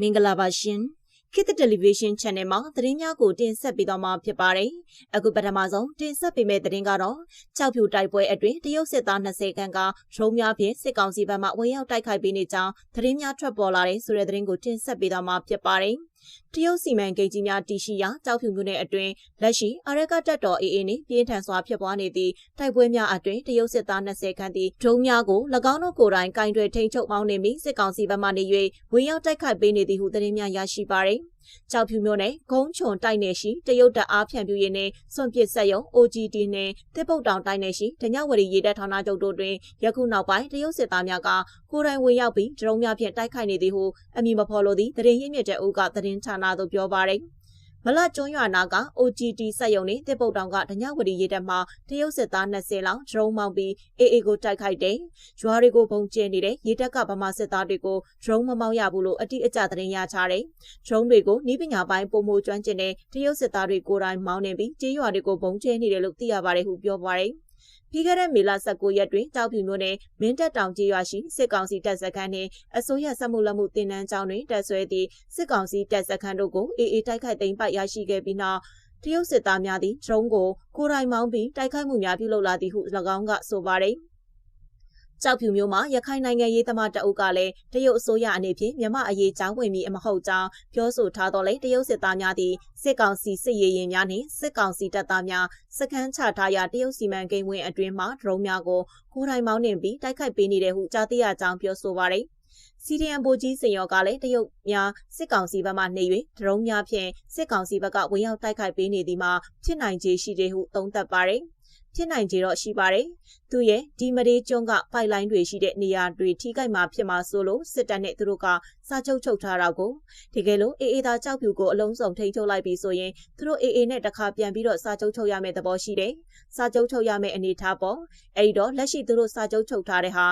မင်္ဂလာပါရှင်ခေတ်တယ်လီဗီရှင်း channel မှာသတင်းများကိုတင်ဆက်ပေးသွားမှာဖြစ်ပါတယ်အခုပထမဆုံးတင်ဆက်ပေးမယ့်သတင်းကတော့ကြောက်ဖြူတိုက်ပွဲအတွင်းတရုတ်စစ်သား20ခန်းကဒရုန်းများဖြင့်စစ်ကောင်စီဘက်မှဝင်ရောက်တိုက်ခိုက်ပေးနေကြောင်းသတင်းများထွက်ပေါ်လာတဲ့ဆိုတဲ့သတင်းကိုတင်ဆက်ပေးသွားမှာဖြစ်ပါတယ် တရုတ်စီမံကိန်းကြီးများတည်ရှိရာကြောက်ဖြူမြို့နယ်အတွင်းလက်ရှိအာရကတက်တော် AA နှင့်ပြင်းထန်စွာဖြစ်ပွားနေသည့်တိုက်ပွဲများအတွင်းတရုတ်စစ်သား20ခန်းသည့်ဒရုန်းများကို၎င်းတို့ကိုယ်တိုင်ကင်တွယ်ထိန်းချုပ်ပေါင်းနေပြီးစစ်ကောင်စီဘက်မှနေ၍ဝင်ရောက်တိုက်ခိုက်ပေးနေသည်ဟုသတင်းများရရှိပါသည် ကြောက်ဖြူမျိုးနဲ့ဂုံးချွန်တိုက်နယ်ရှိတရုတ်တပ်အားဖြန့်ပြူရင်းနဲ့စွန့်ပစ်ဆက်ယုံ OGD နဲ့တစ်ပုတ်တောင်တိုက်နယ်ရှိဒညဝရီရေတပ်ဌာနချုပ်တို့တွင်ယခုနောက်ပိုင်းတရုတ်စစ်သားများကကိုယ်တိုင်ဝင်ရောက်ပြီးဒရုန်းများဖြင့်တိုက်ခိုက်နေသည်ဟုအမည်မဖော်လိုသည့်သတင်းရင်းမြစ်တဲ့ဦးကသတင်းဌာနသို့ပြောပါရယ် မလကျွန်းရွာနာက OGT စက်ယုံနဲ့တစ်ပုတ်တောင်ကဒညဝတီရေတပ်မှတရုတ်စစ်သား20လောက်ဒရုန်းမောင်းပြီး AA ကိုတိုက်ခိုက်တယ်။ရွာတွေကိုပုံကျဲနေတဲ့ရေတပ်ကဗမာစစ်သားတွေကိုဒရုန်းမမောင်းရဘူးလို့အတိအကျသတင်းရချတယ်။ဒရုန်းတွေကိုနီးပညာပိုင်းပုံမိုကျွမ်းကျင်တဲ့တရုတ်စစ်သားတွေကိုယ်တိုင်မောင်းနေပြီးကျေးရွာတွေကိုပုံကျဲနေတယ်လို့သိရပါတယ်ဟုပြောပါတယ်။ ပြီးခဲ့တဲ့မေလ19ရက်တွင်တောက်ဖြူမြို့နယ်မင်းတပ်တောင်ကြီးရွာရှိစစ်ကောင်စီတပ်စခန်းနှင့်အစိုးရစက်မှုလက်မှုတင်နန်းကျောင်းတွင်တပ်ဆွဲသည့်စစ်ကောင်စီတပ်စခန်းတို့ကိုအေအေတိုက်ခိုက်သိမ်းပိုက်ရရှိခဲ့ပြီးနောက်တရုတ်စစ်သားများသည်ဒရုန်းကိုကိုယ်တိုင်မောင်းပြီးတိုက်ခိုက်မှုများပြုလုပ်လာသည်ဟု၎င်းကဆိုပါတယ်။ ကြောက်ဖြူမျိုးမှာရခိုင်နိုင်ငံရေးသမားတအုပ်ကလည်းတရုတ်အစိုးရအနေဖြင့်မြန်မာအရေးကြောင်းဝင်ပြီးအမဟုတ်ကြောင်းပြောဆိုထားတော့လေတရုတ်စစ်သားများသည့်စစ်ကောင်စီစစ်ရေးရင်များနှင့်စစ်ကောင်စီတပ်သားများစခန်းချထားရာတရုတ်စီမံကိန်းဝင်အတွင်းမှဒရုန်းများကိုကိုယ်တိုင်မောင်းနှင်ပြီးတိုက်ခိုက်ပေးနေတဲ့ဟုကြားသိရကြောင်းပြောဆိုပါရယ်စီဒီအမ်ဘိုကြီးစင်ရောကလည်းတရုတ်များစစ်ကောင်စီဘက်မှနေ၍ဒရုန်းများဖြင့်စစ်ကောင်စီဘက်ကဝင်ရောက်တိုက်ခိုက်ပေးနေသည်မှာဖြစ်နိုင်ခြေရှိတယ်ဟုသုံးသပ်ပါရယ် ဖြစ်နိုင်ကြတော့ရှိပါတယ်။သူရဲ့ဒီမဒေးကျွန်းကပိုက်လိုင်းတွေရှိတဲ့နေရာတွေထိခိုက်မှာဖြစ်မှာဆိုလို့စစ်တပ်နဲ့သူတို့ကစာချုပ်ချုပ်ထားတာကိုတကယ်လို့အေးအေးသားကြောက်ဖြူကိုအလုံးစုံထိန်းချုပ်လိုက်ပြီဆိုရင်သူတို့အေးအေးနဲ့တခါပြန်ပြီးတော့စာချုပ်ချုပ်ရမယ့်သဘောရှိတယ်။စာချုပ်ချုပ်ရမယ့်အနေထားပေါ့။အဲဒီတော့လက်ရှိသူတို့စာချုပ်ချုပ်ထားတဲ့ဟာ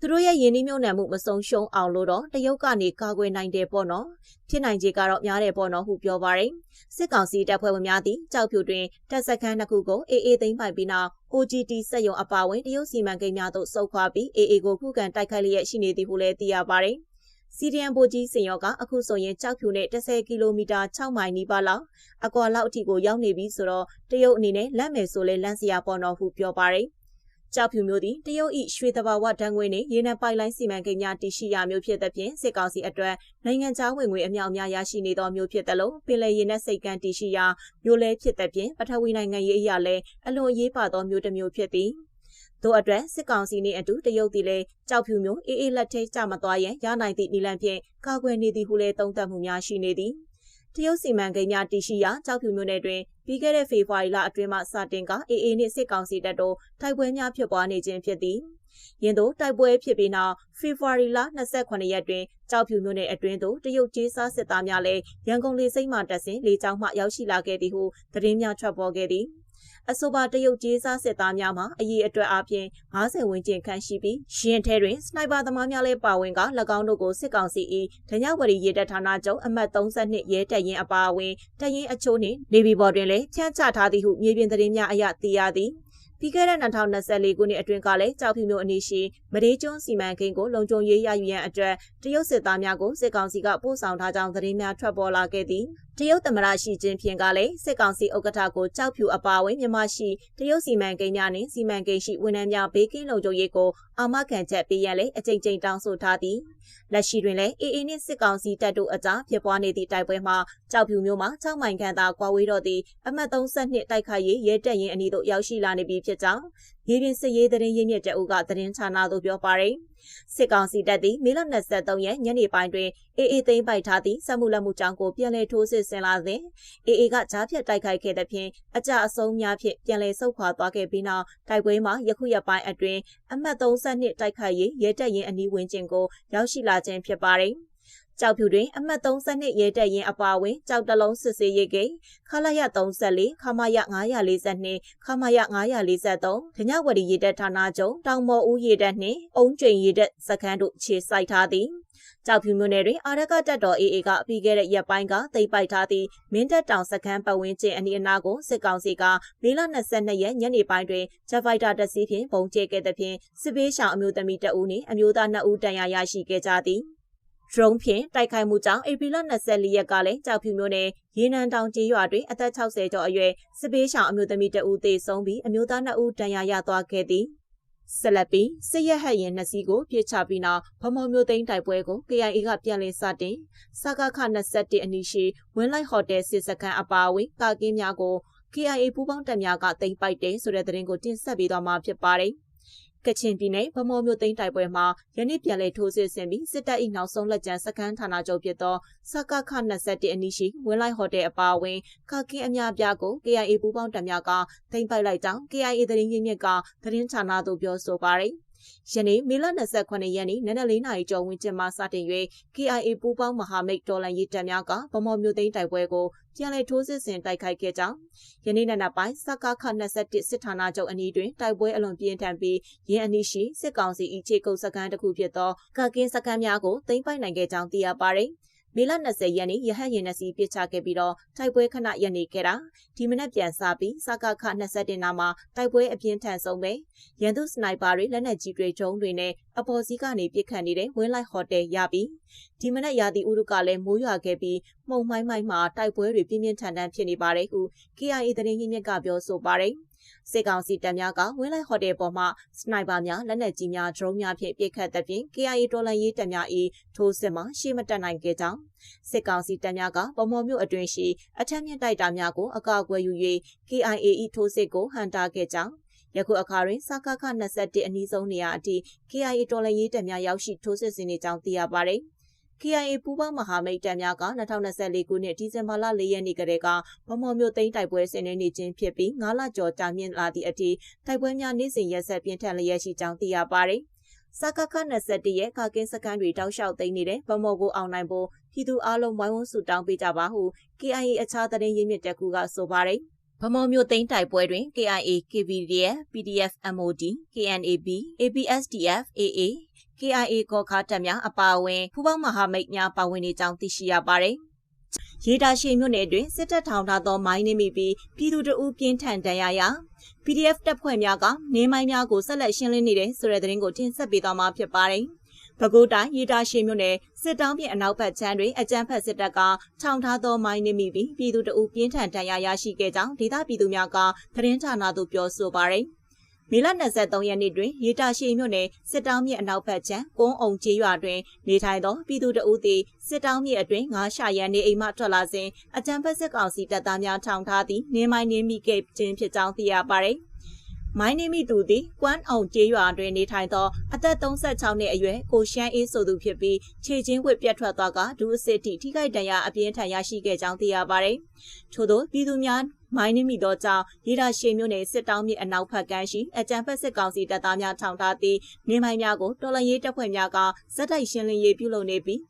သူတို့ရဲ့ယင်းနှိမ့်မြုံနယ်မှုမဆုံးရှုံးအောင်လို့တော့တရုတ်ကနေကာကွယ်နိုင်တယ်ပေါ့နော်ဖြစ်နိုင်ခြေကတော့များတယ်ပေါ့နော်ဟုပြောပါရယ်စစ်ကောင်စီတပ်ဖွဲ့ဝင်များသည်ကြောက်ဖြူတွင်တပ်စခန်းတစ်ခုကိုအေးအေးသိမ်းပိုက်ပြီးနောက် OGT စက်ရုံအပါအဝင်တရုတ်စီမံကိန်းများသို့စုပ်ခွာပြီးအေးအေးကိုခုခံတိုက်ခိုက်လျက်ရှိနေသည်ဟုလည်းသိရပါရယ်စီဒီအမ်ဘိုကြီးစင်ရောကအခုဆိုရင်ကြောက်ဖြူနဲ့10ကီလိုမီတာ6မိုင်နီးပါးလောက်အကွာလောက်အထိကိုရောက်နေပြီဆိုတော့တရုတ်အနေနဲ့လက်မယ်ဆိုလဲလန့်စရာပေါ်တော့ဟုပြောပါရယ် ကြောက်ဖြူမျိုးသည်တရုတ်၏ရွှေတဘာဝတန်းငွေနှင့်ရေနံပိုက်လိုင်းစီမံကိန်းများတည်ရှိရာမျိုးဖြစ်သဖြင့်စစ်ကောင်စီအတွက်နိုင်ငံခြားဝင်ငွေအမြောက်အများရရှိနေသောမျိုးဖြစ်သလိုပင်လယ်ရေနက်စိတ်ကမ်းတည်ရှိရာမျိုးလဲဖြစ်သဖြင့်ပထဝီနိုင်ငံရေးအရာလည်းအလွန်အရေးပါသောမျိုးတစ်မျိုးဖြစ်သည်တို့အတွက်စစ်ကောင်စီနှင့်အတူတရုတ်သည်လည်းကြောက်ဖြူမျိုးအေးအေးလက်ထဲကျမသွားရန်ရနိုင်သည့်နည်းလမ်းဖြင့်ကာကွယ်နေသည်ဟုလည်းသုံးသပ်မှုများရှိနေသည်တရုတ်စီမံကိန်းများတည်ရှိရာကြောက်ဖြူမြို့နယ်တွင် ပြီးခဲ့တဲ့ဖေဖော်ဝါရီလအတွင်းမှစတင်ကအေအေနှင့်စစ်ကောင်စီတပ်တို့တိုက်ပွဲများဖြစ်ပွားနေခြင်းဖြစ်သည်။ယင်းသို့တိုက်ပွဲဖြစ်ပြီးနောက်ဖေဖော်ဝါရီလ28ရက်တွင်ကြောက်ဖြူမြို့နယ်အတွင်းသို့တရုတ်ကြီးစားစစ်သားများလည်းရန်ကုန်လေစိမ့်မှတက်စဉ်လေကြောင်းမှရောက်ရှိလာခဲ့သည်ဟုသတင်းများထွက်ပေါ်ခဲ့သည်။ အဆိုပါတရုတ်ကြီးစားစစ်သားများမှာအရေးအတွက်အပြင်50ဝန်းကျင်ခန့်ရှိပြီးရင်ထဲတွင်စနိုက်ပါသမားများလည်းပါဝင်က၎င်းတို့ကိုစစ်ကောင်စီ၏ဒညဝရီရေတပ်ဌာနချုပ်အမှတ်32ရဲတပ်ရင်းအပါအဝင်တပ်ရင်းအချို့နှင့်နေဗီဘော်တွင်လည်းဖြန့်ချထားသည်ဟုမြေပြင်သတင်းများအရသိရသည် ပြီးခဲ့တဲ့2024ခုနှစ်အတွင်းကလည်းကြောက်ဖြူမျိုးအနီးရှိမဒေးကျွန်းစီမံကိန်းကိုလုံခြုံရေးရယူရန်အတွက်တရုတ်စစ်သားများကိုစစ်ကောင်စီကပို့ဆောင်ထားကြောင်းသတင်းများထွက်ပေါ်လာခဲ့သည်တရုတ်သမ္မတရှိချင်းဖြင့်ကလည်းစစ်ကောင်စီဥက္ကဋ္ဌကိုကြောက်ဖြူအပါအဝင်မြန်မာရှိတရုတ်စီမံကိန်းများနှင့်စီမံကိန်းရှိဝန်ထမ်းများဘေးကင်းလုံခြုံရေးကိုအာမခံချက်ပေးရန်လည်းအကြိမ်ကြိမ်တောင်းဆိုထားသည်လက်ရှိတွင်လည်းအေအေနှင့်စစ်ကောင်စီတပ်တို့အကြားဖြစ်ပွားနေသည့်တိုက်ပွဲမှာကြောက်ဖြူမျိုးမှာ6မိုင်ခန့်သာကွာဝေးတော့သည့်အမှတ်32တိုက်ခိုက်ရေးရဲတပ်ရင်းအနီးသို့ရောက်ရှိလာနေပြီဖြစ်ကြောင်းရေပြင်စစ်ရေးသတင်းရင်းမြစ်တအုပ်ကသတင်းဌာနသို့ပြောပါရယ်စစ်ကောင်စီတပ်သည်မေလ23ရက်ညနေပိုင်းတွင်အေအေသိမ်းပိုက်ထားသည့်စက်မှုလက်မှုကြောင်းကိုပြန်လည်ထိုးစစ်ဆင်လာစဉ်အေအေကကြားဖြတ်တိုက်ခိုက်ခဲ့သဖြင့်အကြအဆုံးများဖြင့်ပြန်လည်ဆုတ်ခွာသွားခဲ့ပြီးနောက်တိုက်ပွဲမှာယခုရက်ပိုင်းအတွင်းအမှတ်32တိုက်ခိုက်ရေးရဲတပ်ရင်းအနီးဝန်းကျင်ကိုရောက်ရှိလာခြင်းဖြစ်ပါတယ်။ ကြောက်ဖြူတွင်အမှတ်32ရဲတပ်ရင်အပါအဝင်ကြောက်တလုံးစစ်စေးရေးကိန်းခလာရ34ခမရ942ခမရ943ဒညဝတီရေတပ်ဌာနချုပ်တောင်မော်ဦးရေတပ်နှင့်အုံကျိန်ရေတပ်စခန်းတို့ခြေစိုက်ထားသည်ကြောက်ဖြူမြို့နယ်တွင်အာရကတပ်တော် AA ကပြီးခဲ့တဲ့ရက်ပိုင်းကသိမ်းပိုက်ထားသည့်မင်းတပ်တောင်စခန်းပတ်ဝန်းကျင်အနီးအနားကိုစစ်ကောင်စီကမေလ22ရက်ညနေပိုင်းတွင်ဂျက်ဖိုက်တာတပ်စီးဖြင့်ပုံကျဲခဲ့သဖြင့်စစ်ဘေးရှောင်အမျိုးသမီးတအူးနှင့်အမျိုးသား2ဦးတန်ရာရရှိခဲ့ကြသည် drone ဖြင့်တိုက်ခိုက်မှုကြောင့်ဧပြီလ24ရက်ကလည်းကြောက်ဖြူမျိုးနယ်ရေနံတောင်ကျေးရွာတွင်အသက်60ကျော်အရွယ်စစ်ပေးရှောင်အမျိုးသမီးတဦးသေဆုံးပြီးအမျိုးသား2ဦးဒဏ်ရာရသွားခဲ့သည်ဆက်လက်ပြီးစစ်ရဟတ်ရင်နှစ်စီးကိုပြစ်ချပြီးနောက်ဗမော်မျိုးသိန်းတိုက်ပွဲကို KIA ကပြန်လည်စတင်စကားခ21အနီးရှိဝင်းလိုက်ဟိုတယ်စစ်စခန်းအပါအဝင်ကာကင်းများကို KIA ပူးပေါင်းတပ်များကတင်ပိုက်တယ်ဆိုတဲ့သတင်းကိုတင်ဆက်ပေးသွားမှာဖြစ်ပါတယ်။ ကချင်ပြည်နယ်ဗမော်မြို့သိမ်းတိုက်ပွဲမှာယနေ့ပြန်လည်ထိုးစစ်ဆင်ပြီးစစ်တပ်၏နောက်ဆုံးလက်ကျန်စခန်းဌာနချုပ်ဖြစ်သောစကခ21အနီးရှိဝင်းလိုက်ဟိုတယ်အပါအဝင်ကကင်းအများပြားကို KIA ပူးပေါင်းတပ်များကသိမ်းပိုက်လိုက်ကြောင်း KIA သတင်းရင်းမြစ်ကသတင်းဌာနသို့ပြောဆိုပါရယ် ယနေ့မေလ28ရက်နေ့နနက်၄နာရီကျော်ဝန်းကျင်မှစတင်၍ KIA ပူးပေါင်းမဟာမိတ်တော်လှန်ရေးတပ်များကဗမော်မြို့သိမ်းတိုက်ပွဲကိုပြန်လည်ထိုးစစ်ဆင်တိုက်ခိုက်ခဲ့ကြောင်းယနေ့နံနက်ပိုင်းစကခ21စစ်ဌာနချုပ်အနီးတွင်တိုက်ပွဲအလွန်ပြင်းထန်ပြီးရင်းအနီးရှိစစ်ကောင်စီ၏ခြေကုပ်စခန်းတစ်ခုဖြစ်သောကကင်းစခန်းများကိုသိမ်းပိုက်နိုင်ခဲ့ကြောင်းသိရပါသည် မေလ20ရက်နေ့ရဟတ်ရင်နစီပစ်ချခဲ့ပြီးတော့တိုက်ပွဲခဏရပ်နေခဲ့တာဒီမနက်ပြန်စားပြီးစကခ21နာမှာတိုက်ပွဲအပြင်းထန်ဆုံးပဲရန်သူစနိုက်ပါတွေလက်နက်ကြီးတွေဂျုံတွေနဲ့အပေါ်စီးကနေပစ်ခတ်နေတဲ့ဝင်းလိုက်ဟိုတယ်ရပြီးဒီမနက်ရာသီဥတုကလည်းမိုးရွာခဲ့ပြီးမှုန်မိုင်းမိုင်းမှာတိုက်ပွဲတွေပြင်းပြင်းထန်ထန်ဖြစ်နေပါတယ်ဟု KIA သတင်းရင်းမြစ်ကပြောဆိုပါတယ် စစ်ကောင်စီတပ်များကဝင်းလိုက်ဟိုတယ်ပေါ်မှစနိုက်ပါများလက်နက်ကြီးများဒရုန်းများဖြင့်ပစ်ခတ်သဖြင့် KIA တော်လှန်ရေးတပ်များ၏ထိုးစစ်မှရှေ့မတက်နိုင်ခဲ့ကြောင်းစစ်ကောင်စီတပ်များကဗမော်မြို့အတွင်းရှိအထက်မြင့်တိုက်တာများကိုအကာအကွယ်ယူ၍ KIA ၏ထိုးစစ်ကိုဟန်တာခဲ့ကြောင်းယခုအခါတွင်စကခ21အနီးဆုံးနေရာအထိ KIA တော်လှန်ရေးတပ်များရောက်ရှိထိုးစစ်ဆင်နေကြောင်းသိရပါသည်။ KIA ပူးပေါင်းမဟာမိတ်တပ်များက2024ခုနှစ်ဒီဇင်ဘာလ4ရက်နေ့ကတည်းကဗမော်မြို့သိမ်းတိုက်ပွဲဆင်နွှဲနေခြင်းဖြစ်ပြီး9လကျော်ကြာမြင့်လာသည့်အထိတိုက်ပွဲများနေ့စဉ်ရက်ဆက်ပြင်းထန်လျက်ရှိကြောင်းသိရပါတယ်။စကခ21ရဲ့ကာကင်းစကန်တွေတောက်လျှောက်သိမ်းနေတဲ့ဗမော်ကိုအောင်နိုင်ဖို့ပြည်သူအလုံးဝိုင်းဝန်းစုတောင်းပေးကြပါဟု KIA အခြားသတင်းရင်းမြစ်တက်ကူကဆိုပါတယ်။ဗမော်မြို့သိမ်းတိုက်ပွဲတွင် KIA, KVDF, PDF, MOD, KNAB, ABSDF, AA, KIA ကောခါတပ်များအပါအဝင်ပူးပေါင်းမဟာမိတ်များပါဝင်နေကြောင်းသိရှိရပါတယ်။ရေတာရှိမြို့နယ်တွင်စစ်တပ်ထောင်ထားသောမိုင်းနှိမိပြီးပြည်သူတို့ပြင်းထန်ဒဏ်ရာရ PDF တပ်ဖွဲ့များကနေမိုင်းများကိုဆက်လက်ရှင်းလင်းနေတယ်ဆိုတဲ့သတင်းကိုတင်ဆက်ပေးသွားမှာဖြစ်ပါတယ်။ပဲခူးတိုင်းရေတာရှိမြို့နယ်စစ်တောင်းပြင်အနောက်ဘက်ခြမ်းတွင်အကြမ်းဖက်စစ်တပ်ကထောင်ထားသောမိုင်းနှိမိပြီးပြည်သူတို့ပြင်းထန်ဒဏ်ရာရရှိခဲ့ကြောင်းဒေသပြည်သူများကသတင်းဌာနသို့ပြောဆိုပါရယ်။ မေလ23ရက်နေ့တွင်ရေတာရှိမြို့နယ်စစ်တောင်းမြစ်အနောက်ဘက်ခြမ်းကုန်းအောင်ကျေးရွာတွင်နေထိုင်သောပြည်သူတအုပ်သည်စစ်တောင်းမြစ်အတွင်းငါးရှာရန်နေအိမ်မှထွက်လာစဉ်အကြံဖက်စစ်ကောင်စီတပ်သားများထောင်ထားသည့်နေမိုင်းနေမိခဲ့ခြင်းဖြစ်ကြောင်းသိရပါသည်မိုင်းနေမိသူသည်ကွမ်းအောင်ကျေးရွာတွင်နေထိုင်သောအသက်36နှစ်အရွယ်ကိုရှမ်းအေးဆိုသူဖြစ်ပြီးခြေချင်းဝစ်ပြတ်ထွက်သွားကဒူးအစစ်တီထိခိုက်ဒဏ်ရာအပြင်းထန်ရရှိခဲ့ကြောင်းသိရပါသည်။ထို့သောပြည်သူများ မိုင်းနှမိသောကြောင့်ရေဒါရှေမြို့နယ်စစ်တောင်းမြစ်အနောက်ဘက်ကမ်းရှိအကြံဖက်စစ်ကောင်စီတပ်သားများထောင်ထားသည့်နေမိုင်းများကိုတော်လရေးတပ်ဖွဲ့များကဇက်တိုက်ရှင်းလင်းရေးပြုလုပ်နေပြီး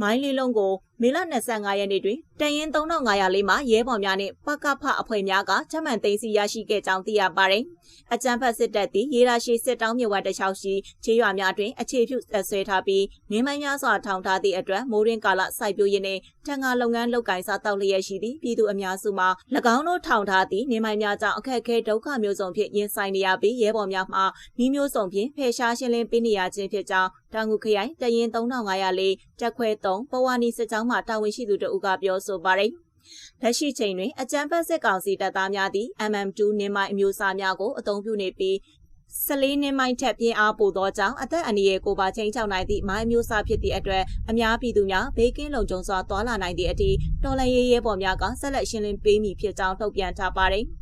မိုင်းလေးလုံးကို မေလ25ရက်နေ့တွင်တန်ရင်3500လေးမှရဲဘော်များနှင့်ပကဖအဖွဲ့များကချမှန်သိမ်းဆီးရရှိခဲ့ကြောင်းသိရပါတယ်။အကြံဖတ်စစ်တပ်သည်ရေရာရှိစစ်တောင်းမြဝတ်တခြားရှိခြေရွာများတွင်အခြေပြုဆွဲထားပြီးနေမိုင်းများစွာထောင်ထားသည့်အတွက်မိုးရင်းကာလစိုက်ပျိုးရေးနှင့်တန်ငါလုပ်ငန်းလုပ်ကိုင်စားတောက်လျက်ရှိသည့်ပြည်သူအများစုမှာ၎င်းတို့ထောင်ထားသည့်နေမိုင်းများကြောင့်အခက်အခဲဒုက္ခမျိုးစုံဖြင့်ရင်ဆိုင်နေရပြီးရဲဘော်များမှဤမျိုးစုံဖြင့်ဖယ်ရှားရှင်းလင်းပေးနေရခြင်းဖြစ်ကြောင်းတောင်ငူခရိုင်တရင်3504တက်ခွဲ3ပဝါနီစစ်ကြောင်းမှတာဝန်ရှိသူတို့ကပြောဆိုပါတယ်။လက်ရှိချိန်တွင်အကြံဖက်စစ်ကောင်စီတပ်သားများသည် MM2 နင်းမိုင်းအမျိုးအစားများကိုအသုံးပြုနေပြီးဆလေးနှင်းမိုင်းထက်ပြင်းအားပိုသောကြောင့်အသက်အန္တရာယ်ကိုပါချိန်ချောက်နိုင်သည့်မိုင်းမျိုးစားဖြစ်သည့်အတွက်အများပြည်သူများဘေးကင်းလုံခြုံစွာသွာလာနိုင်သည့်အထိတော်လှန်ရေးရဲဘော်များကဆက်လက်ရှင်းလင်းပေးမည်ဖြစ်ကြောင်းထုတ်ပြန်ထားပါတယ်။